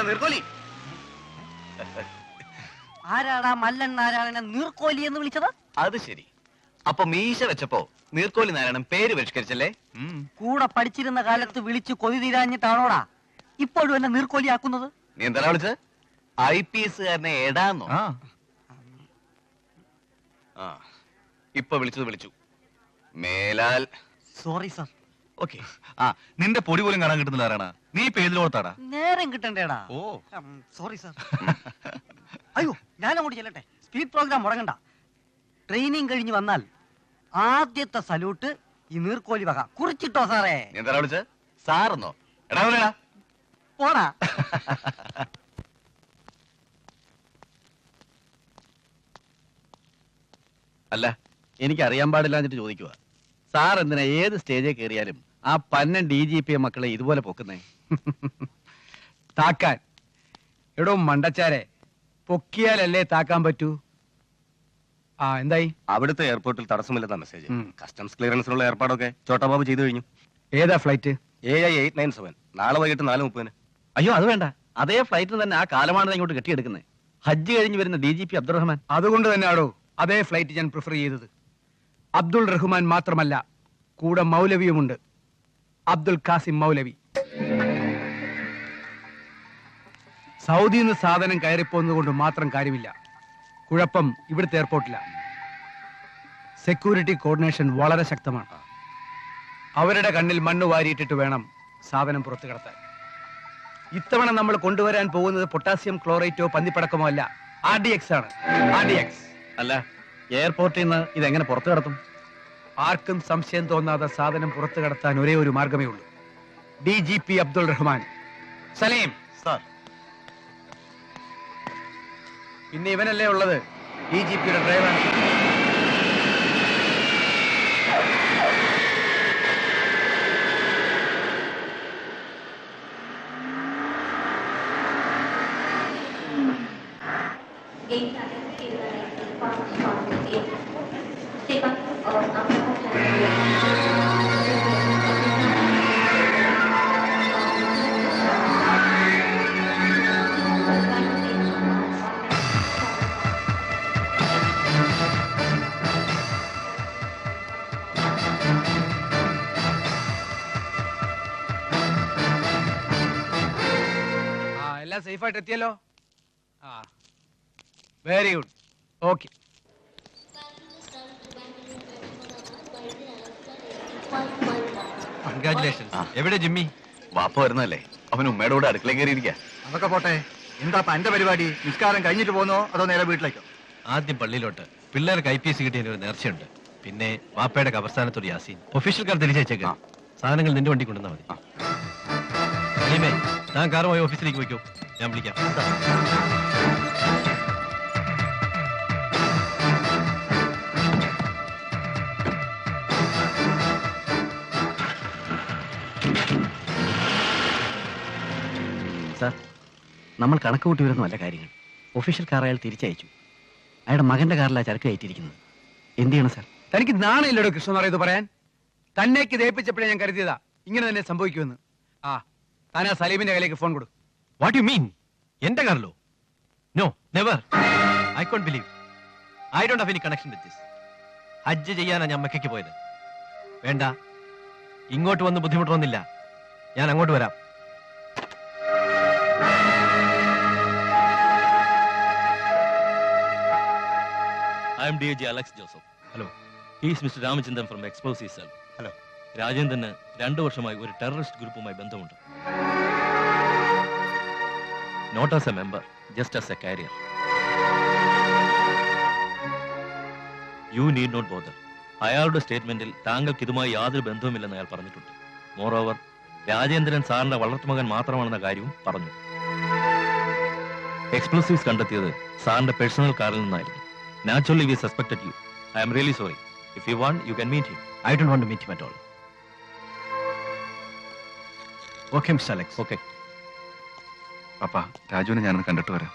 നീർക്കോലി. ആരാടാ മല്ലൻ നാരായണനെ നീർക്കോലി എന്ന് വിളിച്ചത്? അത് ശരി. അപ്പൊ മീശ വെച്ചപ്പോ നീർക്കോലി നാരായണൻ പേര് പരിഷ്കരിച്ചല്ലേ. കൂടെ പഠിച്ചിരുന്ന കാലത്ത് വിളിച്ച് കൊതി തീരാഞ്ഞിട്ടാണോടാ? ഇപ്പോഴും എന്നെ നീർക്കോലിയാക്കുന്നത് നീ എന്താ വിളിച്ചത്? ഐ പി എസ്കാരനെ എടാന്നോ ആ. ആ. ഇപ്പൊ വിളിച്ചത് വിളിച്ചു. മേലാൽ. Sorry sir okay. ആ നിന്റെ പൊടി പോലും കാണാൻ കിട്ടുന്നില്ല ആരാണ്? നീ ഇപ്പൊ നേരം കിട്ടണ്ടേടാ. ഓ. സോറി സാർ അയ്യോ ഞാൻ അങ്ങോട്ട് ചെല്ലട്ടെ. Speed programme മുടങ്ങണ്ട. ട്രെയിനിങ് കഴിഞ്ഞ് വന്നാൽ ആദ്യത്തെ സല്യൂട്ട് ഈ നീർക്കോലി വക. കുറിച്ചിട്ടോ സാറേ? എന്താ വിളിച്ചത് സാറെന്നോ? എടാ വിളിടാ പോടാ. അല്ല എനിക്ക് അറിയാൻ പാടില്ലാഞ്ഞിട്ട് ചോദിക്കുക സാർ എന്തിനാ ഏത് സ്റ്റേജിൽ കയറിയാലും ആ പന്നൻ ഡി ജി പി മക്കളെ ഇതുപോലെ പൊക്കുന്നേ. താക്കാൻ. എടോ മണ്ടച്ചാരെ പൊക്കിയാലല്ലേ താക്കാൻ പറ്റൂ? ആ എന്തായി? അവിടുത്തെ എയർപോർട്ടിൽ തടസ്സമില്ലെന്ന മെസ്സേജ് കസ്റ്റംസ് ക്ലിയറൻസിനുള്ള ഏർപ്പാടൊക്കെ ചോട്ടാബാബു ചെയ്തു കഴിഞ്ഞു. ഏതാ flight A I eight nine seven നാളെ വൈകിട്ട് നാല് മുപ്പതിന്. അയ്യോ അത് വേണ്ട. അതേ ഫ്ലൈറ്റിന് തന്നെ ആ കാലമാണ് ഇങ്ങോട്ട് കെട്ടിയെടുക്കുന്നത് ഹജ്ജ് കഴിഞ്ഞ് വരുന്ന ഡി ജി പി അബ്ദുറഹ്മാൻ. അതുകൊണ്ട് തന്നെ ആടോ അതേ ഫ്ലൈറ്റ് ഞാൻ പ്രിഫർ ചെയ്തത്. അബ്ദുൾ റഹ്മാൻ മാത്രമല്ല കൂടെ മൗലവിയുമുണ്ട്. അബ്ദുൽ ഖാസിം മൗലവി. സൗദിയിൽ നിന്ന് സാധനം കയറിപ്പോകുന്നത് കൊണ്ട് മാത്രം കാര്യമില്ല. കുഴപ്പം ഇവിടുത്തെ എയർപോർട്ടില്ല സെക്യൂരിറ്റി കോർഡിനേഷൻ വളരെ ശക്തമാണ്. അവരുടെ കണ്ണിൽ മണ്ണ് വാരിയിട്ടിട്ട് വേണം സാധനം പുറത്തു കടത്താൻ. ഇത്തവണ നമ്മൾ കൊണ്ടുവരാൻ പോകുന്നത് പൊട്ടാസ്യം ക്ലോറേറ്റോ പന്നിപ്പടക്കമോ അല്ല ആർ ഡി എക്സ് ആണ്. R D X. അല്ല എയർപോർട്ടിൽ നിന്ന് ഇത് എങ്ങനെ പുറത്തു കടത്തും? ആർക്കും സംശയം തോന്നാതെ സാധനം പുറത്തു കടത്താൻ ഒരേ ഒരു മാർഗമേ ഉള്ളൂ. D G P Abdul Rahman. Saleem. Sir. പിന്നെ ഇവനല്ലേ ഉള്ളത്? ഡി ജി പിയുടെ ഡ്രൈവർ ആയിട്ട് എത്തിയല്ലോ? ആ. വെരി ഗുഡ് ഓക്കെ എവിടെ ജിമ്മി? വാപ്പ വരുന്നല്ലേ അവൻ ഉമ്മയുടെ കൂടെ അടുക്കളയിൽ കയറിയിരിക്കുക അതൊക്കെ പോട്ടെ. എന്താ എന്റെ പരിപാടി? നിസ്കാരം കഴിഞ്ഞിട്ട് പോന്നോ അതോ നേരെ വീട്ടിലേക്കോ? ആദ്യം പള്ളിയിലോട്ട്. പിള്ളേർക്ക് ഐ പി എസ് കിട്ടിയ ഒരു നേർച്ചയുണ്ട്. പിന്നെ വാപ്പയുടെ കബർസ്ഥാനത്തൊരു യാസീൻ. ഒഫീഷ്യൽ കാർ തിരിച്ചേച്ചേക്കാം സാധനങ്ങൾ നിന്റെ വണ്ടി കൊണ്ടുവന്നാൽ മതി. ഞാൻ കാറുമായി ഓഫീസിലേക്ക് പോയിക്കോ. ഞാൻ വിളിക്കാം. സാർ നമ്മൾ കണക്ക് കൂട്ടി വരുന്ന വല്ല കാര്യങ്ങൾ. ഒഫീഷ്യൽ കാർ അയാൾ തിരിച്ചയച്ചു. അയാളുടെ മകന്റെ കാറിലാണ് ചരക്ക് കയറ്റിയിരിക്കുന്നത്. എന്ത് ചെയ്യണം സാർ? തനിക്ക് നാണയില്ലടോ കൃഷ്ണൻ ഇത് പറയാൻ. തന്നേക്ക് ദയിപ്പിച്ചപ്പോഴേ ഞാൻ കരുതിയതാ. ഇങ്ങനെ തന്നെ സംഭവിക്കുമെന്ന്. ആ താൻ ആ സലീമിന്റെ കയ്യിലേക്ക് ഫോൺ കൊടു വാട്ട് യു മീൻ എന്റെ കാറിലോ? No never I can't believe I don't have any connection with this ഹജ്ജ് ചെയ്യാനാ ഞാൻ മക്കയ്ക്ക് പോയത്. വേണ്ട. ഇങ്ങോട്ട് വന്ന് ബുദ്ധിമുട്ടൊന്നുമില്ല. ഞാൻ അങ്ങോട്ട് വരാം. I M D G Alex Joseph hello is Mr Ramachandran from Expose Cell. Hello. രാജേന്ദ്രന് രണ്ടു വർഷമായി ഒരു ടെററിസ്റ്റ് ഗ്രൂപ്പുമായി ബന്ധമുണ്ട്. Not as a member just as a carrier you need not bother അയാളുടെ സ്റ്റേറ്റ്മെന്റിൽ താങ്കൾക്ക് ഇതുമായി യാതൊരു ബന്ധവുമില്ലെന്ന് അയാൾ പറഞ്ഞിട്ടുണ്ട്. മോറോവർ രാജേന്ദ്രൻ സാറിന്റെ വളർത്തുമകൻ മാത്രമാണെന്ന കാര്യവും പറഞ്ഞു. എക്സ്പ്ലോസീവ്സ് കണ്ടെത്തിയത് സാറിന്റെ പേഴ്സണൽ കാറിൽ നിന്നായിരുന്നു. Naturally we suspected you I'm really sorry if you want you can meet him I don't want to meet him at all okay mister Alex okay പപ്പ രാജുവിനെ ഞാനൊന്ന് കണ്ടിട്ട് വരാം.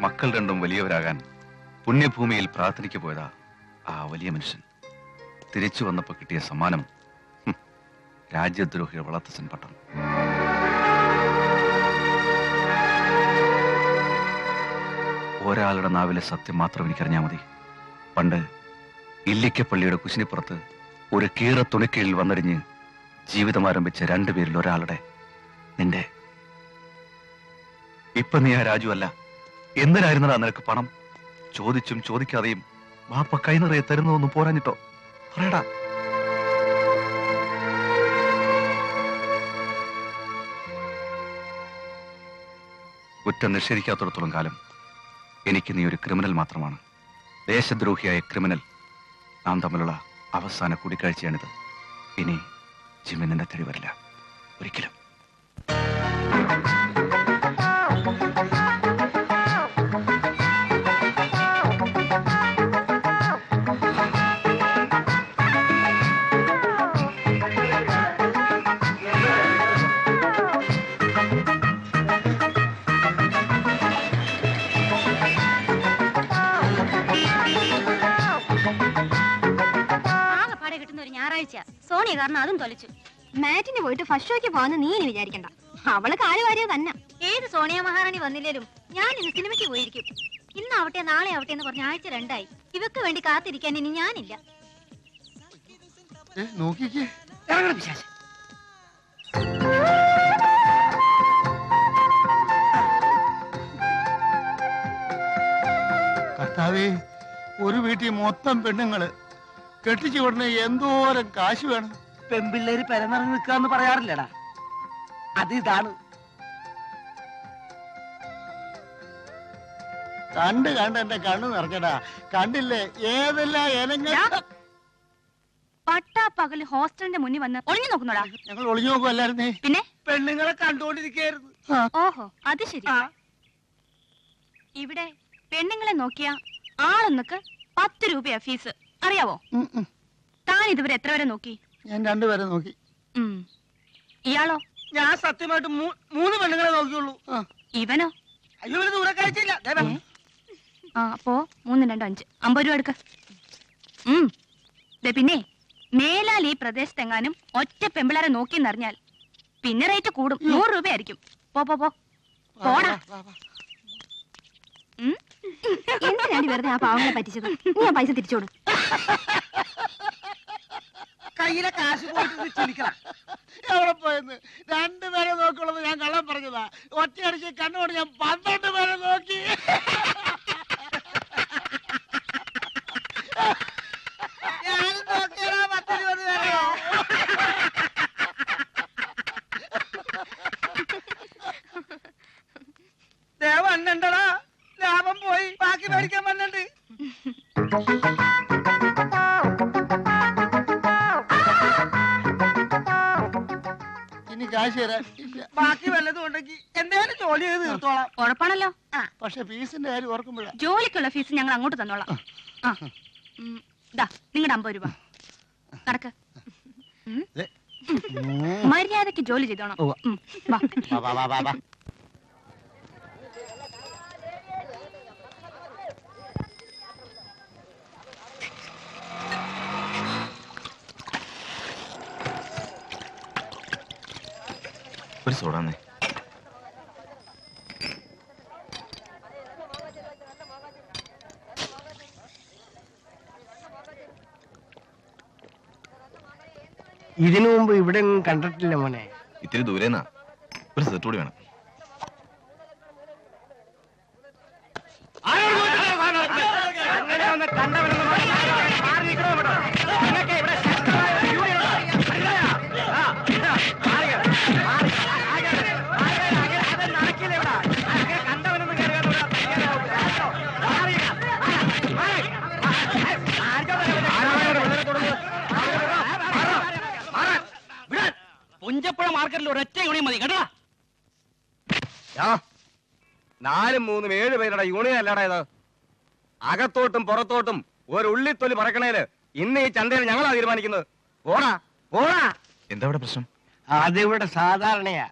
മക്കൾ രണ്ടും വലിയവരാകാൻ പുണ്യഭൂമിയിൽ പ്രാർത്ഥനയ്ക്ക് പോയതാ ആ വലിയ മനുഷ്യൻ. തിരിച്ചു വന്നപ്പോ കിട്ടിയ സമ്മാനം രാജ്യദ്രോഹിയുടെ വളർത്തസൻ പട്ടം ഒരാളുടെ നാവിലെ സത്യം മാത്രം എനിക്കറിഞ്ഞാൽ മതി. പണ്ട് ഇല്ലിക്കപ്പള്ളിയുടെ കുശിനിപ്പുറത്ത് ഒരു കീറ തുണിക്കീഴിൽ വന്നടിഞ്ഞ് ജീവിതം ആരംഭിച്ച രണ്ടുപേരിൽ ഒരാളുടെ നിന്റെ. ഇപ്പൊ നീ ആ രാജു അല്ല. എന്തിനായിരുന്നടാ നിനക്ക് പണം? ചോദിച്ചും ചോദിക്കാതെയും വാപ്പ കൈനിറയെ തരുന്നതൊന്നും പോരാഞ്ഞിട്ടോ? പറയടാ. കുറ്റം നിഷേധിക്കാത്തിടത്തോളം കാലം എനിക്ക് നീ ഒരു ക്രിമിനൽ മാത്രമാണ്. ദേശദ്രോഹിയായ ക്രിമിനൽ. നാം തമ്മിലുള്ള അവസാന കൂടിക്കാഴ്ചയാണിത്. ഇനി തെളിവരില്ല തേടി ഒരിക്കലും. ഞായറാഴ്ച സോണിയ കാരണം അതും തൊലച്ചു. മാറ്റിന് പോയിട്ട് ഫസ്റ്റ് ഷോയ്ക്ക് പോകാന്ന് നീ ഇനി വിചാരിക്കണ്ട. അവൾ കാലുവാരിയ തന്നെ. ഏത് സോണിയ മഹാറാണി വന്നില്ലേലും ഞാൻ ഇന്ന് സിനിമയ്ക്ക് പോയിരിക്കും. ഇന്ന് ഇന്നാവട്ടെ നാളെ ആവട്ടെ എന്ന് പറഞ്ഞ ആഴ്ച രണ്ടായി. ഇവക്ക് വേണ്ടി കാത്തിരിക്കാൻ ഇനി ഞാനില്ല. കർത്താവേ ഒരു വീട്ടിൽ മൊത്തം പെണ്ണുങ്ങൾ. കെട്ടിച്ചു വിടണ എന്തോരം കാശ് വേണം? പെമ്പിള്ളേര് പെരനിറങ്ങി നിൽക്കാന്ന് പറയാറില്ലടാ. അത് ഇതാണ്. കണ്ട് കണ്ട് എന്റെ കണ്ണ് നിറഞ്ഞടാ. കണ്ടില്ലേ? ഏതെല്ലാം ഇനങ്ങൾ? പട്ടാ പകൽ ഹോസ്റ്റലിന്റെ മുന്നിൽ വന്ന് ഒളിഞ്ഞു നോക്കുന്നോടാ. ഞങ്ങൾ ഒളിഞ്ഞു നോക്കുമല്ലായിരുന്നേ പിന്നെ? പെണ്ണുങ്ങളെ കണ്ടുകൊണ്ടിരിക്കയായിരുന്നു ഓഹോ അത് ശരി. ഇവിടെ പെണ്ണുങ്ങളെ നോക്കിയ ആളൊന്നൊക്കെ പത്ത് രൂപയാ ഫീസ്. അറിയാവോ? താൻ ഇതുവരെ എത്ര വരെ നോക്കി? ഞാൻ രണ്ടുപേരെ നോക്കി. ഇയാളോ? ഞാൻ സത്യമായിട്ട് മൂ- മൂന്ന് പെണ്ണുങ്ങളെ നോക്കിയുള്ളൂ. ഇവനോ? അയ്യോ ദൂരെ കഴിച്ചില്ല. ദേ ആ അപ്പോ മൂന്ന് രണ്ടോ അഞ്ച്. അമ്പത് രൂപ എടുക്ക. പിന്നെ മേലാൽ ഈ പ്രദേശത്തെങ്ങാനും ഒറ്റ പെമ്പിളാരെ നോക്കിയെന്നറിഞ്ഞാൽ പിന്നെ റേറ്റ് കൂടും. നൂറ് രൂപയായിരിക്കും. പോ പോ പോ. പോടാ. എന്തിനാണ് വെറുതെ ആ പാവങ്ങളെ പറ്റിച്ചത്? ഞാൻ പൈസ തിരിച്ചോട്. കയ്യിലെ കാശ് പോയിട്ട് ചിരിക്കണം എവിടെ പോയെന്ന്? രണ്ടുപേരെ നോക്കുള്ളത് ഞാൻ കള്ളം പറഞ്ഞതാ. ഒറ്റയടിച്ച് കണ്ണോട് ഞാൻ പന്ത്രണ്ട് പേരെ നോക്കി. ഞാനും പത്തിരുപത് ദേവണ്ണണ്ടടാ ലാഭം പോയി. ബാക്കി മേടിക്കാൻ വന്നിട്ട് കാശ് തരാൻ ഇല്ല. ബാക്കി വല്ലതും ഉണ്ടെങ്കിൽ എന്തേലും ജോലി ചെയ്ത് തീർത്തോളാം. ഉറപ്പാണല്ലോ. പക്ഷെ ഫീസിന്റെ കാര്യം ഓർക്കുമ്പോഴാ. ജോലിക്കുള്ള ഫീസ് ഞങ്ങൾ അങ്ങോട്ട് തന്നോളാം. ആ. ഉം. ദാ നിങ്ങളുടെ അമ്പത് രൂപ. നടക്ക് ഉം. മര്യാദയ്ക്ക് ജോലി ചെയ്തോണം. ഉം. വാ. വാ, വാ, വാ, വാ, സോടാന്നേ ഇതിനു മുമ്പ് ഇവിടെ കണ്ടിട്ടില്ല മോനെ. ഇത്തിരി ദൂരേന്നാ. ഒരു സെറ്റ് കൂടി വേണം. പുഞ്ചപ്പുഴ മാർക്കറ്റിൽ ഒരൊറ്റ യൂണിയൻ മതി കേട്ടോ? നാലും മൂന്നും ഏഴ് പേരുടെ യൂണിയൻ അല്ലാടാ ഇത്. അകത്തോട്ടും പുറത്തോട്ടും ഒരു ഉള്ളിത്തൊലി പറക്കണേൽ ഇന്ന് ഈ ചന്തയിൽ ഞങ്ങളാ തീരുമാനിക്കുന്നത്. പോടാ പോടാ. എന്താ ഇവിടെ പ്രശ്നം? അതിവിടെ സാധാരണയാ.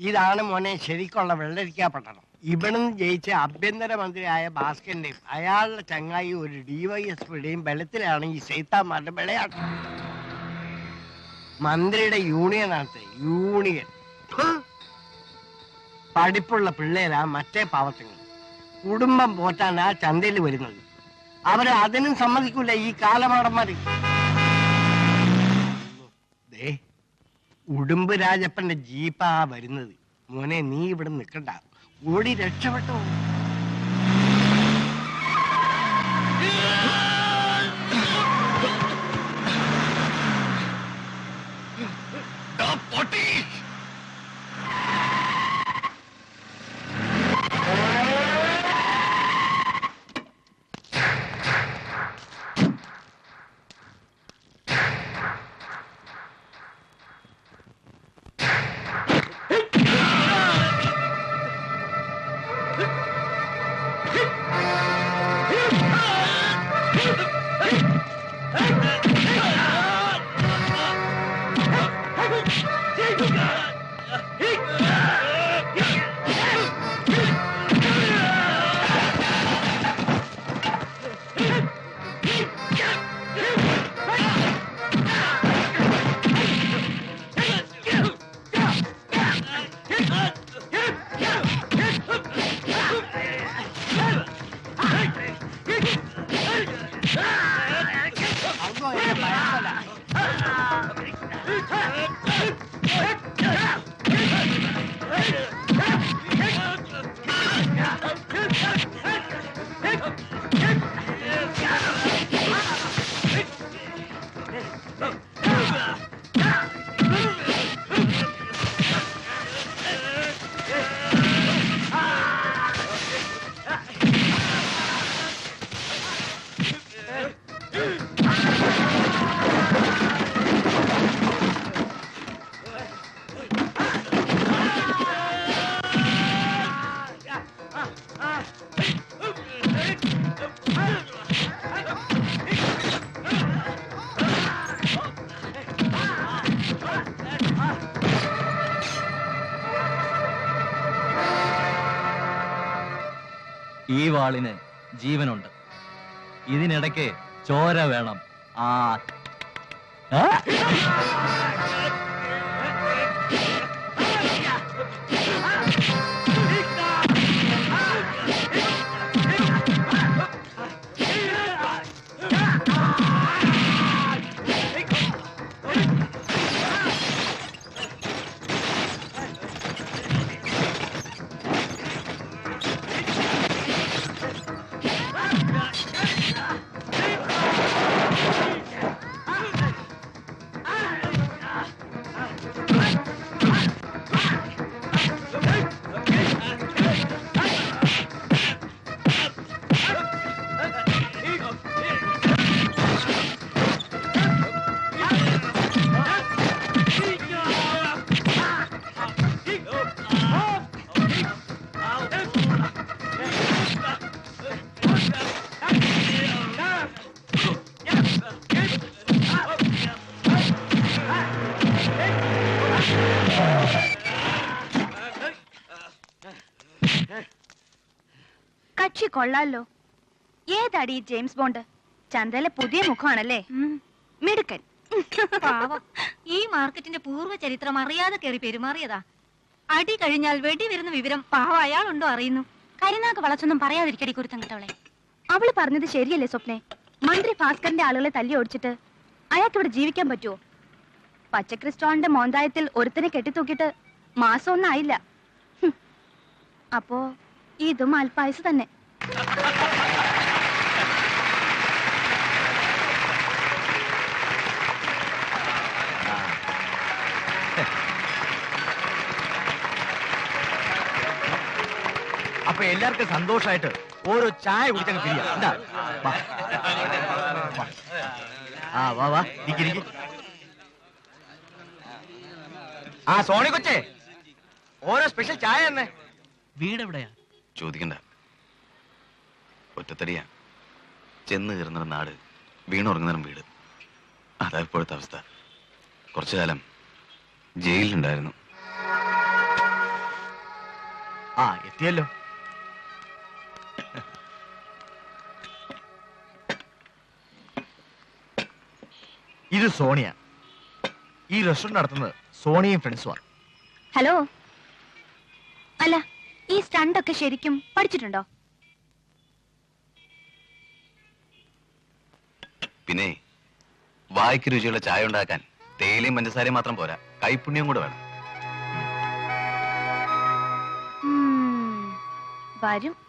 ഇതാണ് മോനെ ശരിക്കുള്ള വെള്ളരിക്കാ പട്ടണം. ഇവിടുന്ന് ജയിച്ച ആഭ്യന്തരമന്ത്രിയായ ഭാസ്കരന്റെയും അയാളുടെ ചങ്ങായി ഒരു ഡി വൈ എസ് ഡിവൈഎസ്പിയുടെയും ബലത്തിലാണ് ഈ സൈത്താന്മാരുടെ വിളയാട്ടം. മന്ത്രിയുടെ യൂണിയൻ ആണത്തെ യൂണിയൻ! പഠിപ്പുള്ള പിള്ളേരാ മറ്റേ പാവത്തങ്ങൾ. കുടുംബം പോറ്റാനാ ചന്തയിൽ വരുന്നത്. അവർ അതിനും സമ്മതിക്കൂല ഈ കാലമാടന്മാര്. ദേ ഉടുമ്പ് രാജപ്പന്റെ ജീപ്പാ വരുന്നത്. മോനെ നീ ഇവിടെ നിൽക്കണ്ട ഓടി രക്ഷപ്പെട്ടോ. ഈ Attack! വാളിന് ജീവനുണ്ട്. ഇതിനിടയ്ക്ക് ചോര വേണം. ആ. ആ? കൊള്ളാലോ. ഏതാടി ജെയിംസ് ബോണ്ട്? ചന്തയിലെ പുതിയ മുഖമാണല്ലേ? മിടുക്കൻ. പാവം. ഈ മാർക്കറ്റിന്റെ പൂർവ ചരിത്രം അറിയാതെ കയറി പെരുമാറിയതാ. അടി കഴിഞ്ഞാൽ വെടി വരുന്ന വിവരം പാവ അയാളുണ്ടോ അറിയുന്നു. കരിനാക്ക് വളച്ചൊന്നും പറയാതിരിക്കടി കുരുത്തം കിട്ടവളെ അവൾ പറഞ്ഞത് ശരിയല്ലേ സ്വപ്നെ? മന്ത്രി ഭാസ്കറിന്റെ ആളുകളെ തല്ലി ഓടിച്ചിട്ട് അയാൾക്ക് ഇവിടെ ജീവിക്കാൻ പറ്റുമോ പച്ചക്രിസ്റ്റോളിന്റെ മോന്തായത്തിൽ ഒരുത്തിനെ കെട്ടിത്തൂക്കിയിട്ട് മാസം ഒന്നും ആയില്ല. ഹും. അപ്പോ ഇതും അൽപായസ് തന്നെ. അപ്പൊ എല്ലാവർക്കും സന്തോഷമായിട്ട് ഓരോ ചായ കുടിച്ചങ്ങ് പിരിയാ എന്താ വാ. വാ. ആ വാ വാ ഇരിക്ക്, ഇരിക്ക്. ആ സോണി കൊച്ചേ ഓരോ സ്പെഷ്യൽ ചായ തന്നെ വീട് എവിടെയാ ചോദിക്കണ്ട ഒറ്റത്തടിയാ. ചെന്ന് കയറുന്ന നാട് വീണുറങ്ങുന്ന വീട്. അതാ ഇപ്പോഴത്തെ അവസ്ഥ. കുറച്ചു കാലം ജയിലിലുണ്ടായിരുന്നു. ആ എത്തിയല്ലോ. ഇത് സോണിയ. ഈ റെസ്റ്റോറന്റ് നടത്തുന്നത് സോണിയും ഫ്രണ്ട്സുമാണ് ഹലോ. അല്ല ഈ സ്റ്റണ്ടൊക്കെ ശരിക്കും പഠിച്ചിട്ടുണ്ടോ? വായ്ക്ക് രുചിയുള്ള ചായ ഉണ്ടാക്കാൻ തേയിലയും പഞ്ചസാരയും മാത്രം പോരാ. കൈപുണ്യം കൂടെ വേണം. വരും.